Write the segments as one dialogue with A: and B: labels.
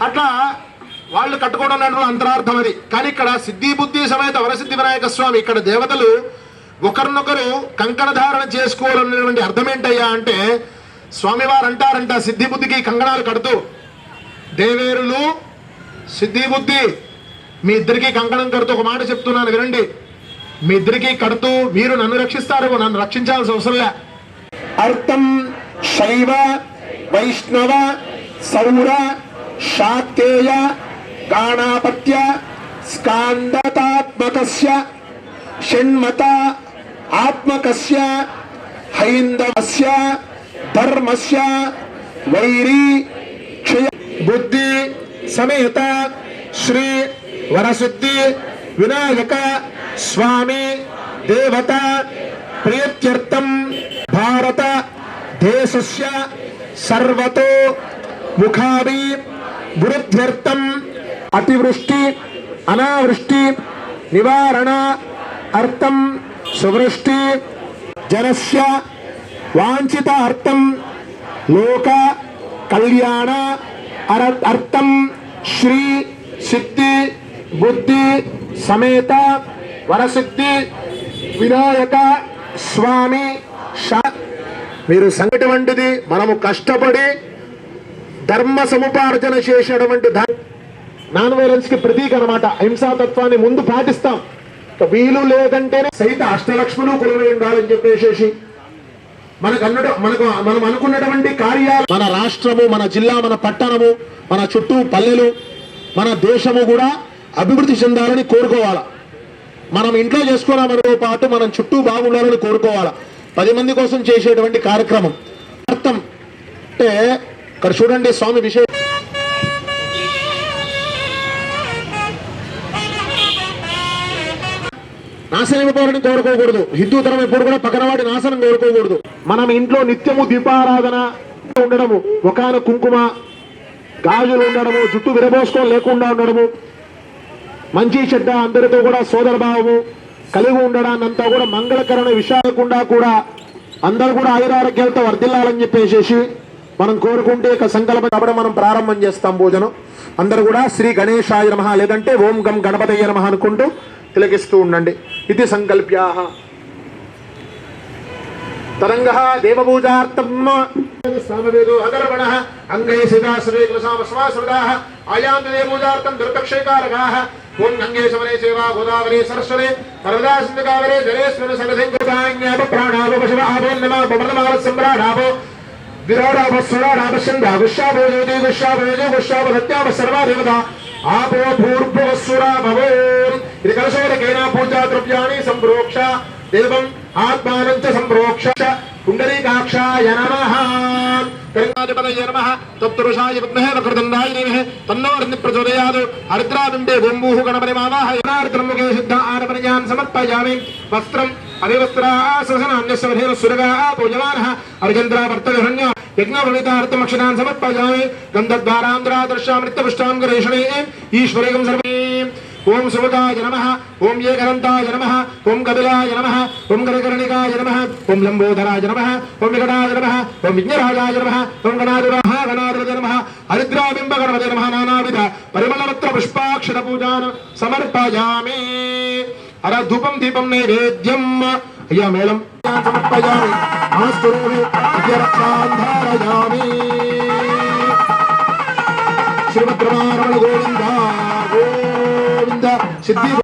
A: అట్లా వాళ్ళు కట్టుకోవడం అనేటువంటి అంతరార్థం అది. కానీ ఇక్కడ సిద్ధి బుద్ధి సమేత వరసిద్ధి వినాయక స్వామి ఇక్కడ దేవతలు ఒకరినొకరు కంకణ ధారణ చేసుకోవాలనేటువంటి అర్థం ఏంటయ్యా అంటే స్వామివారు అంటారంట సిద్ధి బుద్ధికి కంకణాలు కడుతూ దేవేరులు సిద్ధి బుద్ధి మీ ఇద్దరికి కంకణం కడుతూ ఒక మాట చెప్తున్నాను వినండి. మీ ఇద్దరికి కడుతూ మీరు నన్ను రక్షిస్తారు నన్ను రక్షించాల్సిన అవసరంలే అర్థం శైవ వైష్ణవ సౌర शाक्तेय गाणापत्य स्कान्दतात्मकस्य षण्मता आत्मकस्य हैन्दवस्य धर्मस्य वैरी क्षय बुद्धि समेत श्री वरशुद्धि विनायक स्वामी देवता प्रीत्यर्थम भारत देशस्य सर्वतो मुखाभि వృద్ధ్యర్థం అతివృష్టి అనావృష్టి నివారణ అర్థం సువృష్టి జనస్య వాంఛిత అర్థం లోక కళ్యాణ అర్థం శ్రీ సిద్ధి బుద్ధి సమేత వరసిద్ధి వినాయక స్వామి మీరు మీరు సంగటువంటిది మనము కష్టపడి ధర్మ సముపార్జన చేసినటువంటి నాన్ వైలెన్స్కి ప్రతీక అనమాట హింసాతత్వాన్ని ముందు పాటిస్తాం. వీలు లేదంటేనే సైత అష్టలక్ష్ములు కొలువై ఉండాలని చెప్పేసేసి మనకు అన్నట మనకు మనం అనుకున్నటువంటి కార్యాలు మన రాష్ట్రము మన జిల్లా మన పట్టణము మన చుట్టూ పల్లెలు మన దేశము కూడా అభివృద్ధి చెందాలని కోరుకోవాలా. మనం ఇంట్లో చేసుకోవడంతో పాటు మనం చుట్టూ బాగుండాలని కోరుకోవాలా. పది మంది కోసం చేసేటువంటి కార్యక్రమం. అర్థం. అంటే ఇక్కడ చూడండి స్వామి విషయం నాశనం అయిపోవాలని కోరుకోకూడదు. హిందూ ధర్మం ఎప్పుడు కూడా పక్కన వాడి నాశనం కోరుకోకూడదు. మనం ఇంట్లో నిత్యము దీపారాధన ఉండడము ఒకన కుంకుమ గాజులు ఉండడము జుట్టు విరబోసుకో లేకుండా ఉండడము మంచి చెడ్డ అందరితో కూడా సోదర భావము కలిగి ఉండడానంతా అంతా కూడా మంగళకరణ విషయాలకుండా కూడా అందరూ కూడా ఆయురారోగ్యాలతో వర్ధిల్లాలని చెప్పేసి మనం కోరుకుంటే ఇక సంకల్పం కాబట్టి మనం ప్రారంభం చేస్తాం భోజనం. అందరు కూడా శ్రీ గణేశాయ నమ లేదంటే ఓం గం గణపతయ్య నమ అనుకుంటూ తిలకిస్తూ ఉండండి. ఇది సంకల్ప్యాహ. తరంగ దేవపూజార్థం సామవేదో అగర్వణ అంగై సిదా సర్వే కులసామస్వాసృదా ఆయాంత దేవపూజార్థం గంగే సేవా గోదావరి సరస్వరే నర్మదా సింధు జలేశ్వర ప్రాణాప పశువ నమ పవనమాల सर्वादेवता आपो भूर्भुवस्सुरा भवोम् इति कलशोदकेन पूजाद्रव्याणि सम्प्रोक्ष देवम् आत्मानं च सम्प्रोक्ष पुण्डरीकाक्षाय नमः कलिङ्गाधिपतये नमः तत्पुरुषाय विद्महे वक्रदण्डाय देवः तन्नो अग्निप्रचोदयात् हरिद्रादण्डे बोम्बूः गणपतिमावाहयनार्थं मुखे सिद्ध आरपणयान् समर्पयामि, वस्त्रम् వక్రదండాయ ధీమహి తన్నో అగ్ని ప్రచోదయాత్ హరిద్రాబింబే గోంబూః సమర్పయామి వస్త్రం అవివస్త్రాసనాన్యస్వధేన సురగా సర్వే ఓం సుమకాయ నమ ఓం ఏకరంతాయ నమ ఓం కపిలాయ నమ ఓం గరకర్ణికాయ నమ ఓం లంబోదరాయ నమ ఓం వికటాయ నమ ఓం విజ్ఞరాజాయ నమ ఓం నమ హరిద్రాబింబ గణపతి నమ నానావిధ పుష్పాక్షర పూజాను సమర్పయామి అర ధూపం దీపం నైవేద్యం. అయ్యా మేళం. సమర్పయామి నమస్కరోమి. విద్యరక్షాంధారయామి శ్రీమద్రమారమణ గోవింద గోవింద. సిద్ధి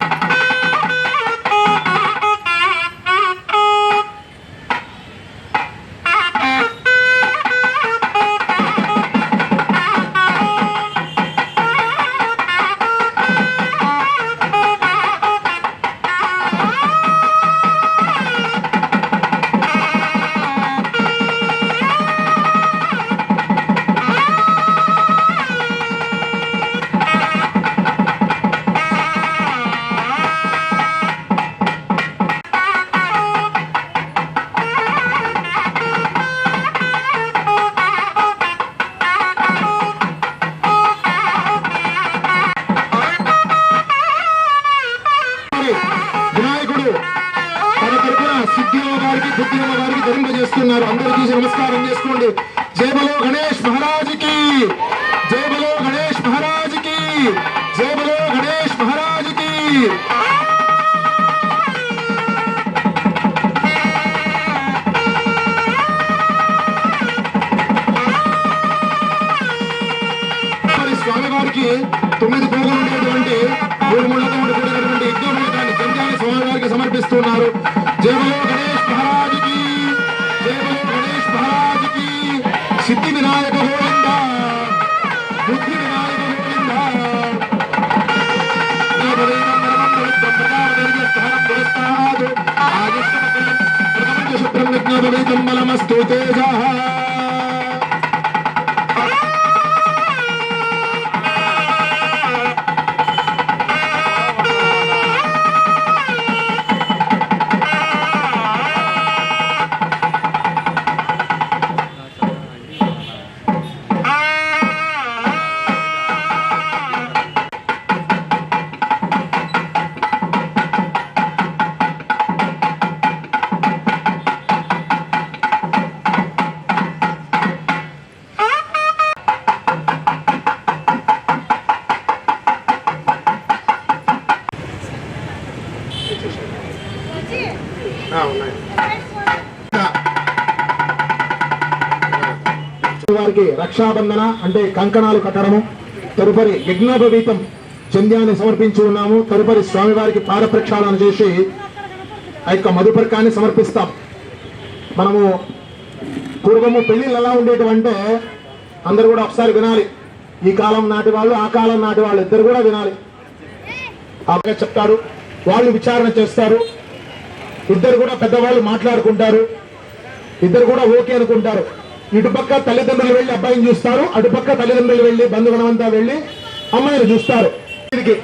A: గోవింద బలమస్తు రక్షాబంధన అంటే కంకణాలు కట్టడము తదుపరి యజ్ఞోపవీతం చంద్యాన్ని సమర్పించి ఉన్నాము. తదుపరి స్వామివారికి పాదప్రక్షాళన చేసి ఆ యొక్క మధుపర్కాన్ని సమర్పిస్తాం. మనము పూర్వము పెళ్ళిళ్ళు ఎలా ఉండేటివంటే అందరూ కూడా ఒకసారి వినాలి. ఈ కాలం నాటి వాళ్ళు ఆ కాలం నాటి వాళ్ళు ఇద్దరు కూడా వినాలి. అలాగే చెప్తారు. వాళ్ళు విచారణ చేస్తారు. ఇద్దరు కూడా పెద్దవాళ్ళు మాట్లాడుకుంటారు. ఇద్దరు కూడా ఓకే అనుకుంటారు. ఇటుపక్క తల్లిదండ్రులు వెళ్ళి అబ్బాయిని చూస్తారు అటుపక్క తల్లిదండ్రులు వెళ్ళి బంధుగణమంతా వెళ్ళి అమ్మాయిని చూస్తారు. దీనికి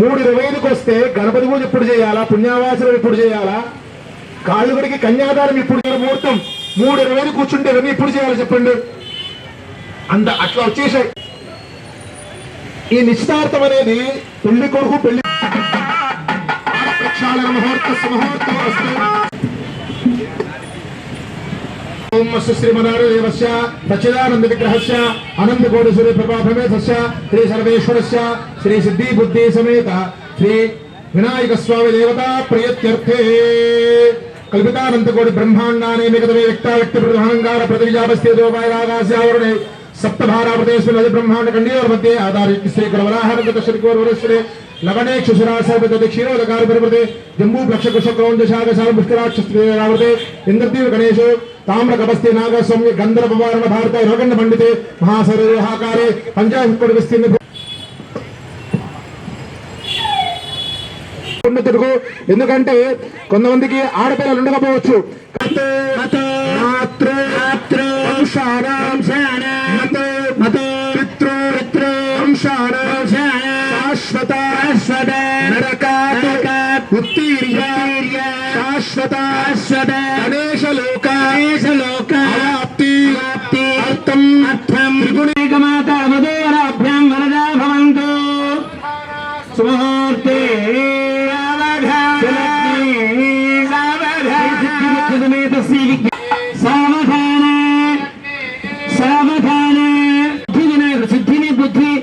A: మూడు ఇరవై ఐదుకి వస్తే గణపతి పూజ ఎప్పుడు చేయాలా? పుణ్యావాసనం ఎప్పుడు చేయాలా? కాళ్ళుగుడికి కన్యాదానం ఇప్పుడు ముహూర్తం మూడు ఇరవై ఐదు కూర్చుంటే ఇవన్నీ ఎప్పుడు చేయాలి చెప్పండి. అంత అట్లా వచ్చేసాయి. ఈ నిశ్చితార్థం అనేది పెళ్ళి కొడుకు పెళ్ళి ప్రక్షాళన సుముహూర్తం వస్తే సచ్చిదానంద విగ్రహస్య అనంతకోటి కోటి సూర్య శ్రీ సర్వేశ్వరస్య శ్రీ సిద్ధి బుద్ధి సమేత శ్రీ వినాయక స్వామి దేవతా ప్రియత్యర్థే. కల్పితానంతకోటి బ్రహ్మాండాన్ని మిగతమే వ్యక్త వ్యక్తి ప్రధానంగార ప్రతిజాపస్థితో వాయురాగాస్యావరణే బ్రహ్మాండ కండీయోర్ మధ్య ఆధారిత శ్రీ కులవరాహనగత శ్రీకోర్వరేశ్వరే లవణే క్షుశురాసర్వత దక్షిణోదకార పరివృతే జంబూ ప్లక్ష కుశ క్రౌంజ శాగసార పుష్కరాక్షస్త్రావృతే ఇంద్రదేవ గణేశో భారత పండితే ఉన్నతుడుకు ఎందుకంటే కొంతమందికి ఆడపిల్లలు ఉండకపోవచ్చు. శాశ్వత శాశ్వత గణేశ లోక లోక అవాప్తి. అర్థం. అర్థం.
B: త్రిగుణేకమాత మధురాభ్యాం వరదా భవంతు. సుముహూర్తే సావధాన. సావధాన. వినాయకుడు సిద్ధిని బుద్ధి.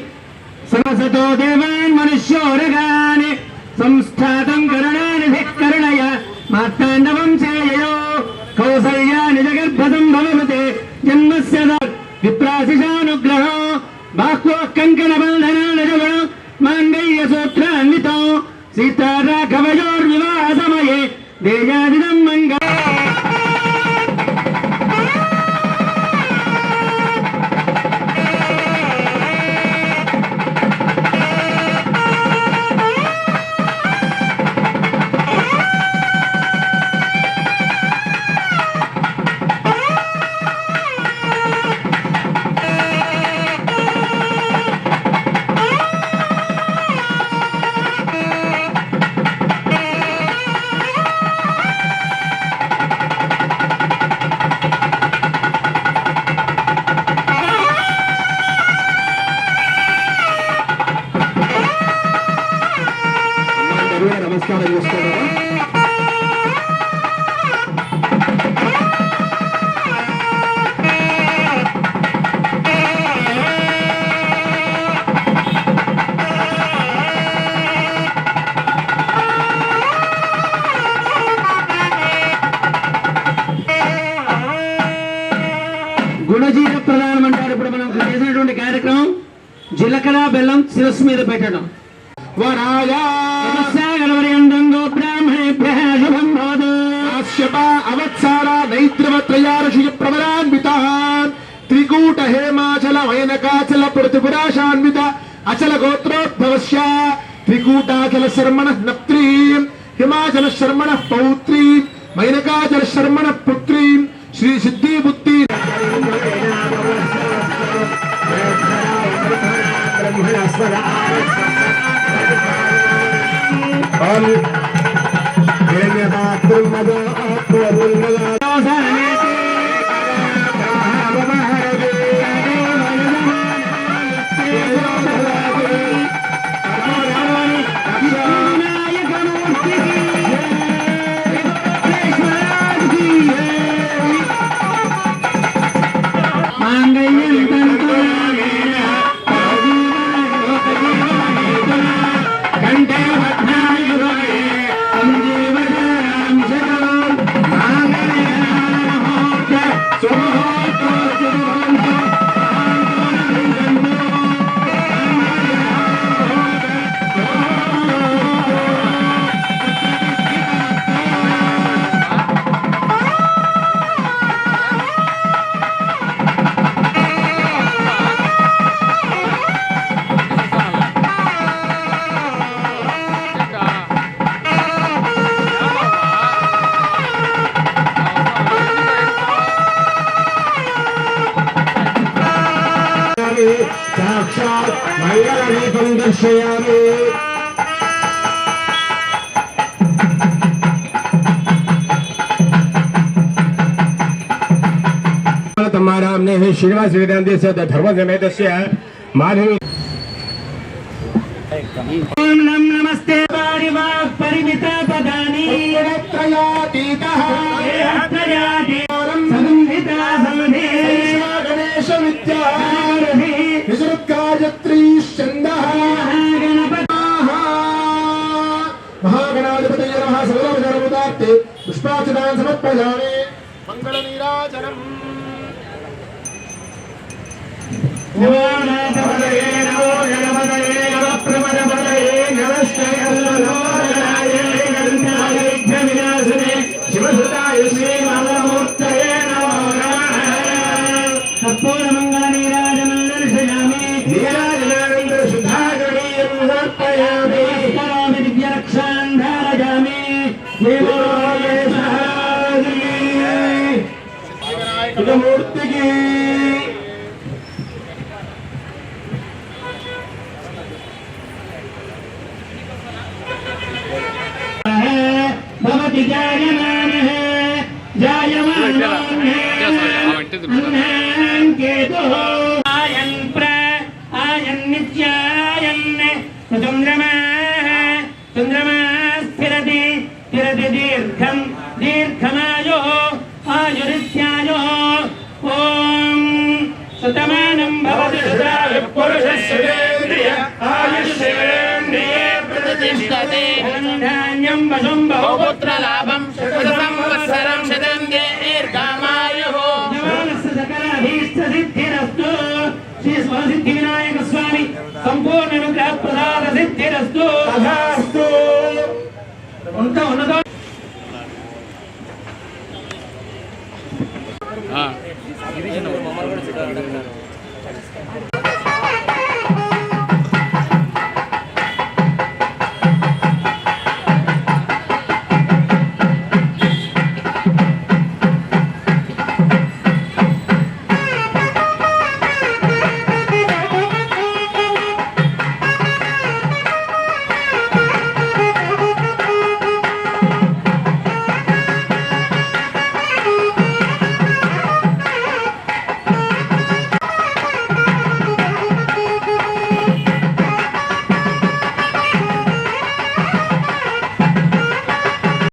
B: సమసతో దేవాన్ మనుష్యోరగాని. సంస్థాతం కరుణానిధి ఆత్మాండవం చేయో చేయయో కౌసల్యాని జగర్భదం భవతే జన్మస్య ద- విప్రాశిషానుగ్రహో బాహ్వో కంకణ బంధనానుజగణ మాంగళ్య సూత్రాన్వితో సీతారాఘవయోర్వివాహ సమయే. లేకుండా చూసుకోవడం ప్రధానం అంటారు ఇప్పుడు మనం చేసినటువంటి కార్యక్రమం జీలకర్ర బెల్లం శిరస్సు మీద పెట్టడం.
A: वराजा अवत्सारा नैत्रवत्रयार्षुय प्रवरान्वितः त्रिकूट हेमाचल वयनकाचल प्रतिपुराशान्वित
B: अचल गोत्रोद्भवस्य त्रिकूटाचल शर्मणः नप्त्रीम् हिमाचल पौत्री। मैनकाचल
A: शर्मण पुत्री। श्री श्रीसिद्धिपुत्र श्रीनिवास वेदांतीस्य से माधवी।
B: ओम नम नमस्ते। पारिवाग परिमिता पदानि
A: त्रयातीतः मंगल
B: నమో నాథపదయే సంతోషం బహుపుత్ర లాభం. సంవత్సరం శతం దీర్ఘమాయు సిద్ధిరస్తు. శ్రీ స్వసిద్ధి వినాయక స్వామి సంపూర్ణ అనుగ్రహ ప్రసాద సిద్ధిరస్తు.
A: తథాస్తు.
B: ఉంట ఉన్నదో.
C: ఇది